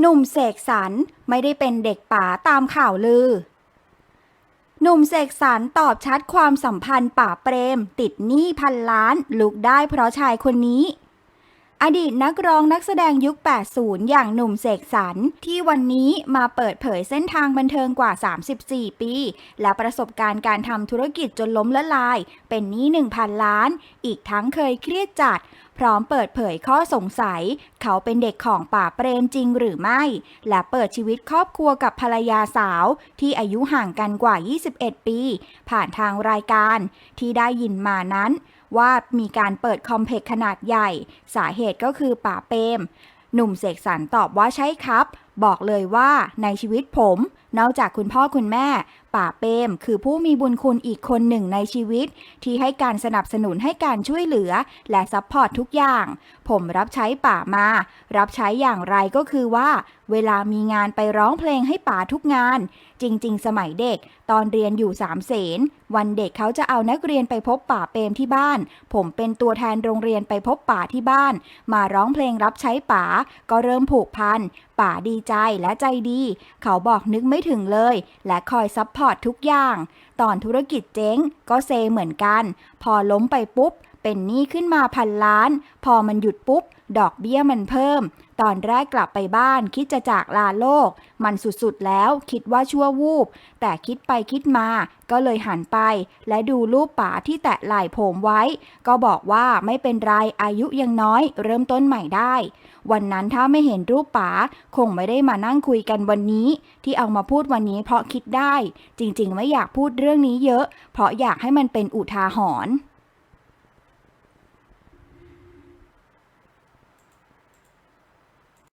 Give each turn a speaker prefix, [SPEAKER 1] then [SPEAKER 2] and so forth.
[SPEAKER 1] หนุ่มเสกสรรไม่ได้เป็นเด็กป่าตามข่าวลือ หนุ่มเสกสรรตอบชัดความสัมพันธ์ป่าเปรม ติดหนี้พันล้านลุกได้เพราะชายคนนี้ อดีตนักร้องนักแสดงยุค 80 อย่างหนุ่มเสกสรรที่วันนี้มาเปิดเผยเส้นทางบันเทิงกว่า 34 ปี และประสบการณ์การทำธุรกิจจนล้มละลาย เป็นหนี้ 1,000 ล้าน อีกทั้งเคยเครียดจัด พร้อมเปิดเผยข้อสงสัย เขาเป็นเด็กของป่าเปรมจริงหรือไม่ และเปิดชีวิตครอบครัวกับภรรยาสาว ที่อายุห่างกันกว่า 21 ปี ผ่านทางรายการที่ได้ยินมานั้น ว่ามีการเปิดคอมเพล็กขนาดใหญ่ สาเหตุก็คือป่าเปรมหนุ่มเสกสรรตอบว่าใช่ครับ บอกเลยว่าในชีวิตผม นอกจากคุณพ่อคุณแม่ ป่าเปรมคือผู้มีบุญคุณอีกคนหนึ่งในชีวิต ที่ให้การสนับสนุนให้การช่วยเหลือ และซัพพอร์ตทุกอย่าง ผมรับใช้ป่ามา รับใช้อย่างไรก็คือว่าเวลามีงานไปร้องเพลงให้ป่าทุกงาน จริง ๆ สมัยเด็ก ตอนเรียนอยู่สามเสน วันเด็กเขาจะเอานักเรียนไปพบป่าเปรมที่บ้าน ผมเป็นตัวแทนโรงเรียนไปพบป่าที่บ้าน มาร้องเพลงรับใช้ป่าก็เริ่มผูกพันป่าดีใจและใจดี เขาบอกนึกไม่ถึงเลย และคอยซัพพอร์ตทุกอย่าง ตอนธุรกิจเจ๊งก็เซเหมือนกัน พอล้มไปปุ๊บ เป็นหนี้ขึ้นมาพันล้าน พอมันหยุดปุ๊บ ดอกเบี้ยมันเพิ่ม ตอนแรกกลับไปบ้านคิดจะจากลาโลก มันสุดๆแล้วคิดว่าชั่ววูบ แต่คิดไปคิดมา ก็เลยหันไป และดูรูปป๋าที่แตะไหล่ผมไว้ ก็บอกว่าไม่เป็นไรอายุยังน้อย เริ่มต้นใหม่ได้ วันนั้นถ้าไม่เห็นรูปป๋าคงไม่ได้มานั่งคุยกันวันนี้ ที่เอามาพูดวันนี้เพราะคิดได้ จริงๆ ไม่อยากพูดเรื่องนี้เยอะ เพราะอยากให้มันเป็นอุทาหรณ์